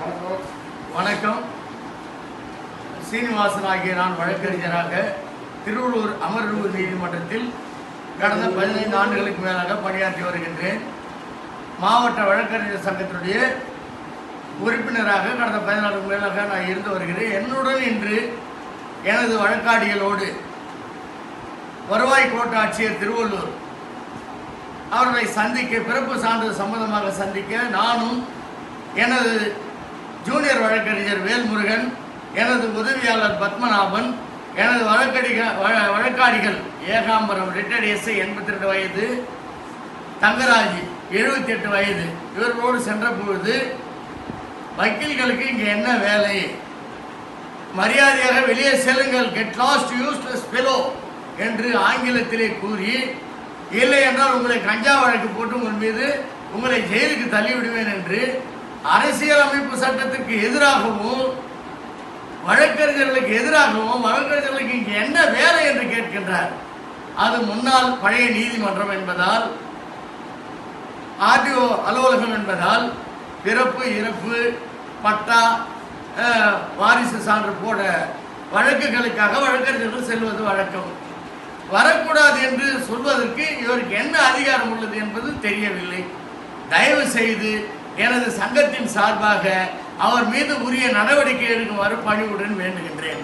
வணக்கம். சீனிவாசன் ஆகிய நான் வழக்கறிஞராக திருவள்ளூர் அமர்வு நீதிமன்றத்தில் கடந்த பதினைந்து ஆண்டுகளுக்கு மேலாக பணியாற்றி வருகின்றேன். மாவட்ட வழக்கறிஞர் சங்கத்தினுடைய உறுப்பினராக கடந்த பதினாலுக்கு மேலாக நான் இருந்து வருகிறேன். என்னுடன் இன்று எனது வழக்காடிகளோடு வருவாய் கோட்ட ஆட்சியர் திருவள்ளூர் அவர்களை சந்திக்க பிறப்பு சான்றிதழ் சம்பந்தமாக சந்திக்க நானும் எனது ஜூனியர் வழக்கறிஞர் வேல்முருகன் எனது உதவியாளர் பத்மநாபன் எனது வழக்கடிக வழ- வழக்காடிகள் ஏகாம்பரம் ரிட்டையர்ட் எஸ்ஐ எண்பத்தி ரெண்டு வயது தங்கராஜ் எழுபத்தி எட்டு வயது. இவர்களோடு சென்ற பொழுது வக்கீல்களுக்கு இங்கே என்ன வேலை? மரியாதையாக வெளியே செல்லுங்கள். கெட் லாஸ்ட் யூஸ்லெஸ் ஃபெலோ என்று ஆங்கிலத்திலே கூறி இல்லை என்றால் உங்களை கஞ்சா வழக்கு போட்டு உங்கள் மீது உங்களை ஜெயிலுக்கு தள்ளிவிடுவேன் என்று அரசியலமைப்பு சட்டத்திற்கு எதிராகவும் வழக்கறிஞர்களுக்கு எதிராகவும் வழக்கறிஞர்களுக்கு இங்கு என்ன வேலை என்று கேட்கின்றார். அது முன்னாள் பழைய நீதிமன்றம் என்பதால் ஆர்டிஓ அலுவலகம் என்பதால் பிறப்பு இறப்பு பட்டா வாரிசு சான்று போட வழக்குகளுக்காக வழக்கறிஞர்கள் செல்வது வழக்கம். வரக்கூடாது என்று சொல்வதற்கு இவருக்கு என்ன அதிகாரம் உள்ளது என்பது தெரியவில்லை. தயவு செய்து எனது சங்கத்தின் சார்பாக அவர் மீது உரிய நடவடிக்கை எடுக்குமாறு பணிவுடன் வேண்டுகின்றேன்.